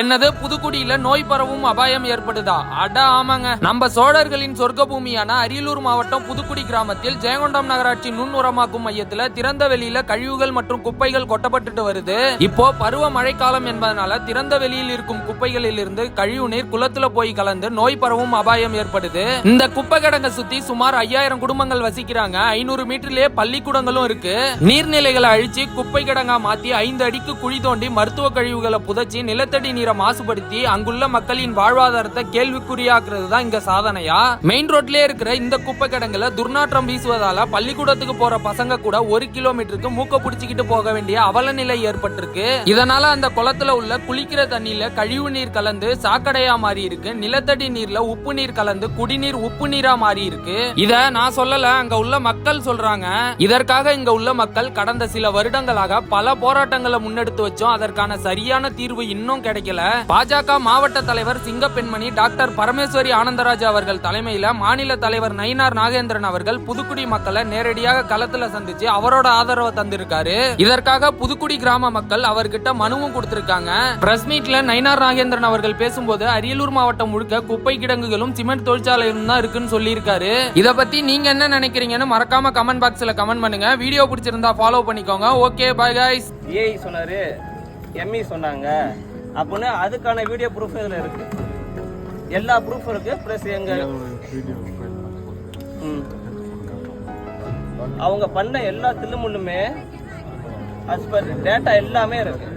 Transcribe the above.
என்னது? புதுக்குடியில நோய் பரவும் அபாயம் ஏற்படுதா? அட ஆமாங்க. நம்ம சோழர்களின் சொர்க்க பூமியான அரியலூர் மாவட்டம் புதுக்குடி கிராமத்தில் ஜெயங்கொண்டம் நகராட்சி நுண் உரமாக்கும் மையத்துல திறந்த வெளியில கழிவுகள் மற்றும் குப்பைகள் கொட்டப்பட்டுட்டு வருது. இப்போ பருவ மழைக்காலம் என்பதனால திறந்த வெளியில் இருக்கும் குப்பைகளில் இருந்து கழிவு நீர் குளத்துல போய் கலந்து நோய் பரவும் அபாயம் ஏற்படுது. இந்த குப்பை கிடங்க சுத்தி சுமார் ஐயாயிரம் குடும்பங்கள் வசிக்கிறாங்க. ஐநூறு மீட்டர்லயே பள்ளிக்கூடங்களும் இருக்கு. நீர்நிலைகளை அழிச்சு குப்பை கிடங்கா மாத்தி ஐந்து அடிக்கு குழி தோண்டி மருத்துவ கழிவுகளை புதைச்சி நிலத்தடி நீர் மாசுபடுத்தி அங்குள்ள மக்களின் வாழ்வாதாரத்தை கேள்விக்குறியாக்குறது தான் இங்க சாதனையா? மெயின் ரோட்லயே இருக்கிற இந்த குப்பை கிடங்குல துர்நாற்றம் வீசுவதால பள்ளிக்கூடத்துக்கு போற பசங்க கூட ஒரு கிலோமீட்டருக்கு மூக்க புடிச்சுக்கிட்டு போக வேண்டிய அவல நிலை ஏற்பட்டிருக்கு. இதனால அந்த குளத்துல உள்ள குளிக்கிற தண்ணியில கழிவு நீர் கலந்து சாக்கடையா மாறி இருக்கு நிலத்தடி நீர்ல உப்பு நீர் கலந்து குடிநீர் உப்பு நீரா மாறி இருக்கு இத நான் சொல்லல அங்க உள்ள மக்கள் சொல்றாங்க. இதற்காக இங்க உள்ள மக்கள் கடந்த சில வருடங்களாக பல போராட்டங்களை முன்னெடுத்து வச்சோம். அதற்கான சரியான தீர்வு இன்னும் கிடைக்கல. பாஜக மாவட்ட தலைவர் சிங்கப்பெண்மணி டாக்டர் பரமேஸ்வரி ஆனந்தராஜ் அவர்கள் தலைமையில மாநில தலைவர் நயினார் நாகேந்திரன் அவர்கள் புதுக்குடி மக்களை நேரடியாக களத்துல சந்திச்சு அவரோட ஆதரவை தந்திருக்காரு. இதற்காக புதுக்குடி கிராம மக்கள் அவர்கிட்ட மனுவும் கொடுத்திருக்காங்க. பிரஸ் மீட்ல நயினார் நாகேந்திரன் அவர்கள் பேசும்போது அரியலூர் மாவட்டம் முழுக்க குப்பை கிடங்குகளும் சிமெண்ட் தொழிற்சாலையும் தான் இருக்குன்னு சொல்லியிருக்காரு. இத பத்தி நீங்க என்ன நினைக்கிறீங்கன்னு மறக்காம கமெண்ட் பாக்ஸ்ல கமெண்ட் பண்ணுங்க. வீடியோ பிடிச்சிருந்தா ஃபாலோ பண்ணிக்கோங்க. Okay bye guys. ஏஐ சொன்னாரு. எம்இ சொன்னாங்க. அப்படின்னு அதுக்கான வீடியோ ப்ரூஃப் இதில் இருக்கு. எல்லா ப்ரூஃப் இருக்கு. ப்ளஸ் எங்க. அவங்க பண்ண எல்லா தில்லுமுள்ளுமே per டேட்டா எல்லாமே இருக்கு.